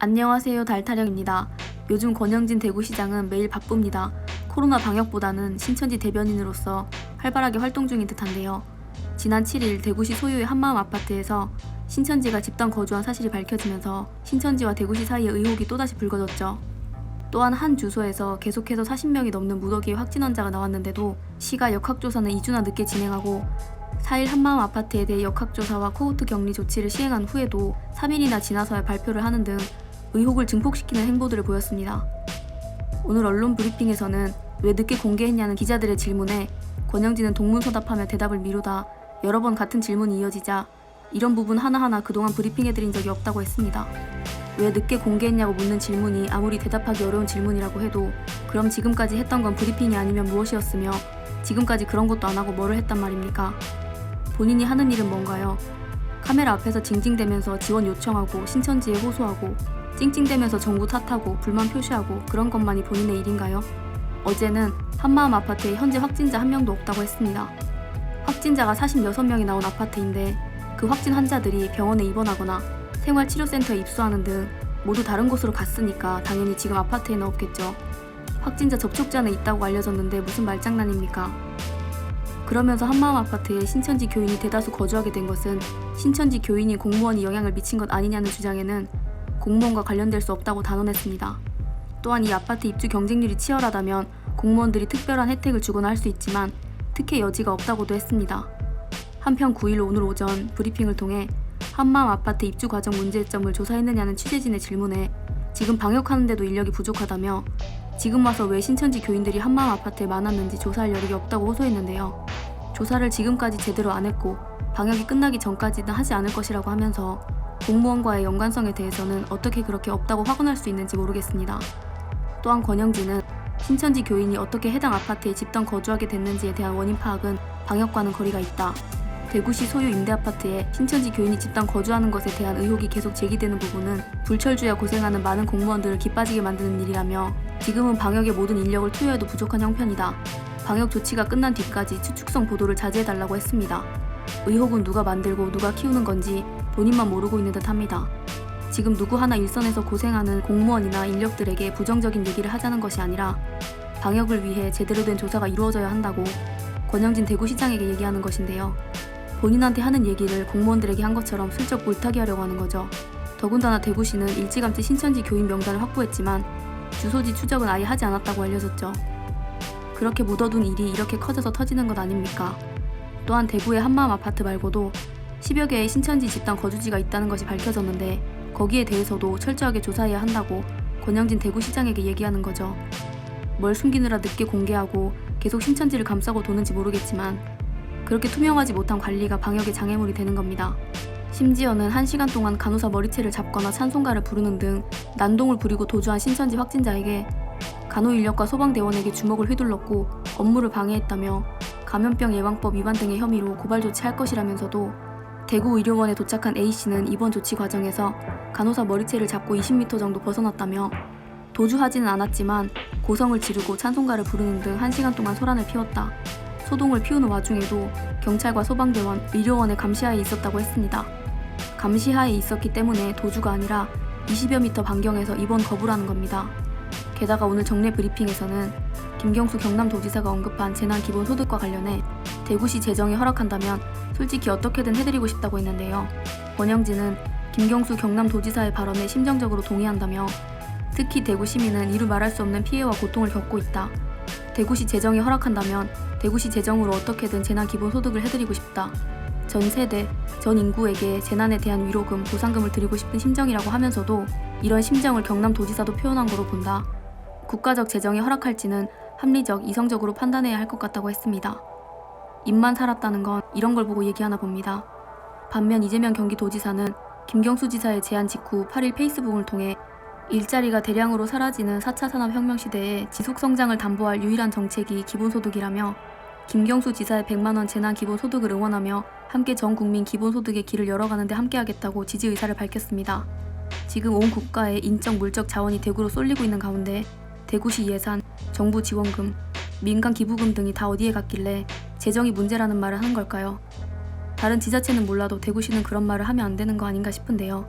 안녕하세요 달타령입니다. 요즘 권영진 대구시장은 매일 바쁩니다. 코로나 방역보다는 신천지 대변인으로서 활발하게 활동 중인 듯한데요. 지난 7일 대구시 소유의 한마음 아파트에서 신천지가 집단 거주한 사실이 밝혀지면서 신천지와 대구시 사이의 의혹이 또다시 불거졌죠. 또한 한 주소에서 계속해서 40명이 넘는 무더기의 확진 환자가 나왔는데도 시가 역학조사는 2주나 늦게 진행하고 4일 한마음 아파트에 대해 역학조사와 코호트 격리 조치를 시행한 후에도 3일이나 지나서야 발표를 하는 등 의혹을 증폭시키는 행보들을 보였습니다. 오늘 언론 브리핑에서는 왜 늦게 공개했냐는 기자들의 질문에 권영진은 동문서답하며 대답을 미루다 여러 번 같은 질문이 이어지자 이런 부분 하나하나 그동안 브리핑해드린 적이 없다고 했습니다. 왜 늦게 공개했냐고 묻는 질문이 아무리 대답하기 어려운 질문이라고 해도 그럼 지금까지 했던 건 브리핑이 아니면 무엇이었으며 지금까지 그런 것도 안 하고 뭐를 했단 말입니까? 본인이 하는 일은 뭔가요? 카메라 앞에서 징징대면서 지원 요청하고 신천지에 호소하고 찡찡대면서 정부 탓하고 불만 표시하고 그런 것만이 본인의 일인가요? 어제는 한마음 아파트에 현재 확진자 한 명도 없다고 했습니다. 확진자가 46명이 나온 아파트인데 그 확진 환자들이 병원에 입원하거나 생활치료센터에 입소하는 등 모두 다른 곳으로 갔으니까 당연히 지금 아파트에는 없겠죠. 확진자 접촉자는 있다고 알려졌는데 무슨 말장난입니까? 그러면서 한마음 아파트에 신천지 교인이 대다수 거주하게 된 것은 신천지 교인이 공무원이 영향을 미친 것 아니냐는 주장에는 공무원과 관련될 수 없다고 단언했습니다. 또한 이 아파트 입주 경쟁률이 치열하다면 공무원들이 특별한 혜택을 주거나 할 수 있지만 특혜 여지가 없다고도 했습니다. 한편 9일 오늘 오전 브리핑을 통해 한마음 아파트 입주 과정 문제점을 조사했느냐는 취재진의 질문에 지금 방역하는데도 인력이 부족하다며 지금 와서 왜 신천지 교인들이 한마음 아파트에 많았는지 조사할 여력이 없다고 호소했는데요. 조사를 지금까지 제대로 안 했고 방역이 끝나기 전까지는 하지 않을 것이라고 하면서 공무원과의 연관성에 대해서는 어떻게 그렇게 없다고 확언할 수 있는지 모르겠습니다. 또한 권영진은 신천지 교인이 어떻게 해당 아파트에 집단 거주하게 됐는지에 대한 원인 파악은 방역과는 거리가 있다. 대구시 소유 임대 아파트에 신천지 교인이 집단 거주하는 것에 대한 의혹이 계속 제기되는 부분은 불철주야 고생하는 많은 공무원들을 기빠지게 만드는 일이라며 지금은 방역에 모든 인력을 투여해도 부족한 형편이다. 방역 조치가 끝난 뒤까지 추측성 보도를 자제해달라고 했습니다. 의혹은 누가 만들고 누가 키우는 건지 본인만 모르고 있는 듯 합니다. 지금 누구 하나 일선에서 고생하는 공무원이나 인력들에게 부정적인 얘기를 하자는 것이 아니라 방역을 위해 제대로 된 조사가 이루어져야 한다고 권영진 대구시장에게 얘기하는 것인데요. 본인한테 하는 얘기를 공무원들에게 한 것처럼 슬쩍 물타기 하려고 하는 거죠. 더군다나 대구시는 일찌감치 신천지 교인 명단을 확보했지만 주소지 추적은 아예 하지 않았다고 알려졌죠. 그렇게 묻어둔 일이 이렇게 커져서 터지는 것 아닙니까? 또한 대구의 한마음 아파트 말고도 10여 개의 신천지 집단 거주지가 있다는 것이 밝혀졌는데 거기에 대해서도 철저하게 조사해야 한다고 권영진 대구시장에게 얘기하는 거죠. 뭘 숨기느라 늦게 공개하고 계속 신천지를 감싸고 도는지 모르겠지만 그렇게 투명하지 못한 관리가 방역의 장애물이 되는 겁니다. 심지어는 1시간 동안 간호사 머리채를 잡거나 찬송가를 부르는 등 난동을 부리고 도주한 신천지 확진자에게 간호 인력과 소방대원에게 주먹을 휘둘렀고 업무를 방해했다며 감염병 예방법 위반 등의 혐의로 고발 조치할 것이라면서도 대구 의료원에 도착한 A씨는 입원 조치 과정에서 간호사 머리채를 잡고 20m 정도 벗어났다며 도주하지는 않았지만 고성을 지르고 찬송가를 부르는 등 1시간 동안 소란을 피웠다. 소동을 피우는 와중에도 경찰과 소방대원, 의료원의 감시하에 있었다고 했습니다. 감시하에 있었기 때문에 도주가 아니라 20여 미터 반경에서 입원 거부라는 겁니다. 게다가 오늘 정례 브리핑에서는 김경수 경남도지사가 언급한 재난기본소득과 관련해 대구시 재정이 허락한다면 솔직히 어떻게든 해드리고 싶다고 했는데요. 권영진은 김경수 경남도지사의 발언에 심정적으로 동의한다며 특히 대구 시민은 이루 말할 수 없는 피해와 고통을 겪고 있다. 대구시 재정이 허락한다면 대구시 재정으로 어떻게든 재난기본소득을 해드리고 싶다. 전 세대, 전 인구에게 재난에 대한 위로금, 보상금을 드리고 싶은 심정이라고 하면서도 이런 심정을 경남도지사도 표현한 거로 본다. 국가적 재정이 허락할지는 합리적, 이성적으로 판단해야 할 것 같다고 했습니다. 입만 살았다는 건 이런 걸 보고 얘기하나 봅니다. 반면 이재명 경기도지사는 김경수 지사의 제안 직후 8일 페이스북을 통해 일자리가 대량으로 사라지는 4차 산업혁명 시대에 지속성장을 담보할 유일한 정책이 기본소득이라며 김경수 지사의 100만원 재난 기본소득을 응원하며 함께 전 국민 기본소득의 길을 열어가는데 함께하겠다고 지지 의사를 밝혔습니다. 지금 온 국가의 인적 물적 자원이 대구로 쏠리고 있는 가운데 대구시 예산, 정부 지원금, 민간 기부금 등이 다 어디에 갔길래 재정이 문제라는 말을 하는 걸까요? 다른 지자체는 몰라도 대구시는 그런 말을 하면 안 되는 거 아닌가 싶은데요.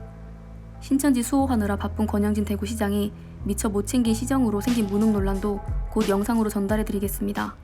신천지 수호하느라 바쁜 권영진 대구시장이 미처 못 챙긴 시정으로 생긴 무능 논란도 곧 영상으로 전달해 드리겠습니다.